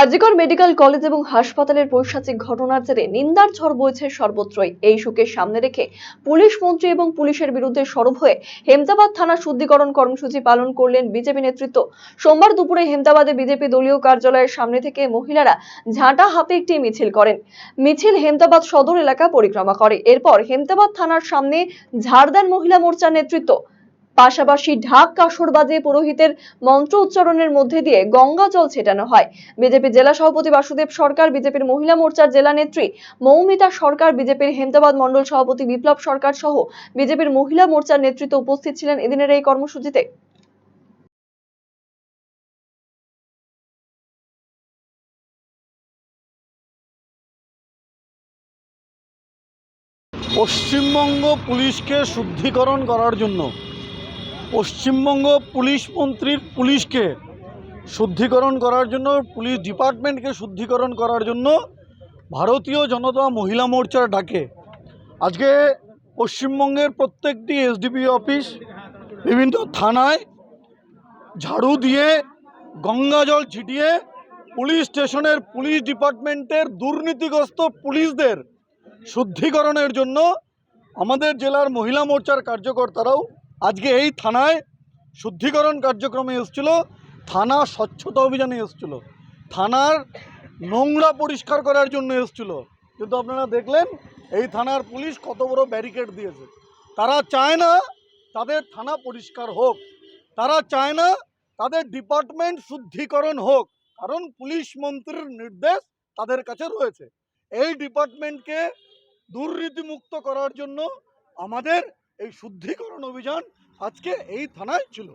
আজিকর medical college এবং হাসপাতালের পৈশাচিক ঘটনার জেরে নিন্দার ঝড় বইছে সর্বত্রই। এই শোকের সামনে রেখে পুলিশ মন্ত্রী এবং পুলিশের বিরুদ্ধে সরব হয়ে হেমদাবাদ থানা শুদ্ধিকরণ কর্মসূচি পালন করলেন বিজেপি নেতৃত্ব। সোমবার দুপুরে হেমদাবাদে বিজেপি দলীয় কার্যালয়ের সামনে থেকে মহিলারা ঝাঁটা হাতে একটি মিছিল করেন। মিছিল হেমদাবাদ সদর এলাকা পরিক্রমা করে। এরপর হেমদাবাদ থানার সামনে ঝাড়দান মহিলা মোর্চার নেতৃত্ব। পাশাপাশি ঢাক কাসর বাজিয়ে পুরোহিতের মন্ত্র উচ্চারণের মধ্যে দিয়ে গঙ্গা জল ছেটানো হয়। বিজেপি জেলা সভাপতি বাসুদেব সরকার, বিজেপির মহিলা মোর্চার জেলা নেত্রী মৌমিতা সরকার, বিজেপির হেমদাবাদ মন্ডল সভাপতি বিপ্লব সরকার সহ বিজেপির মহিলা মোর্চার নেতৃত্ব উপস্থিত ছিলেন এদিনের এই কর্মসূচিতে। পশ্চিমবঙ্গ পুলিশকে শুদ্ধিকরণ করার জন্য পশ্চিমবঙ্গ পুলিশ মন্ত্রীর পুলিশকে শুদ্ধিকরণ করার জন্য, পুলিশ ডিপার্টমেন্টকে শুদ্ধিকরণ করার জন্য ভারতীয় জনতা মহিলা মোর্চার ডাকে। আজকে পশ্চিমবঙ্গের প্রত্যেকটি এসডিপি অফিস, বিভিন্ন থানায় ঝাড়ু দিয়ে, গঙ্গা জল ছিটিয়ে পুলিশ স্টেশনের পুলিশ ডিপার্টমেন্টের দুর্নীতিগ্রস্ত পুলিশদের শুদ্ধিকরণের জন্য আমাদের জেলার মহিলা মোর্চার কার্যকর্তারাও আজকে এই থানায় শুদ্ধিকরণ কার্যক্রমে এসেছিল, থানা স্বচ্ছতা অভিযানে এসেছিল, থানার নোংরা পরিষ্কার করার জন্য এসেছিল। কিন্তু আপনারা দেখলেন, এই থানার পুলিশ কত বড় ব্যারিকেড দিয়েছে। তারা চায় না তাদের থানা পরিষ্কার হোক, তারা চায় না তাদের ডিপার্টমেন্ট শুদ্ধিকরণ হোক, কারণ পুলিশ মন্ত্রীর নির্দেশ তাদের কাছে রয়েছে। এই ডিপার্টমেন্টকে দুর্নীতিমুক্ত করার জন্য আমাদের এই শুদ্ধিকরণ অভিযান আজকে এই থানায় ছিল।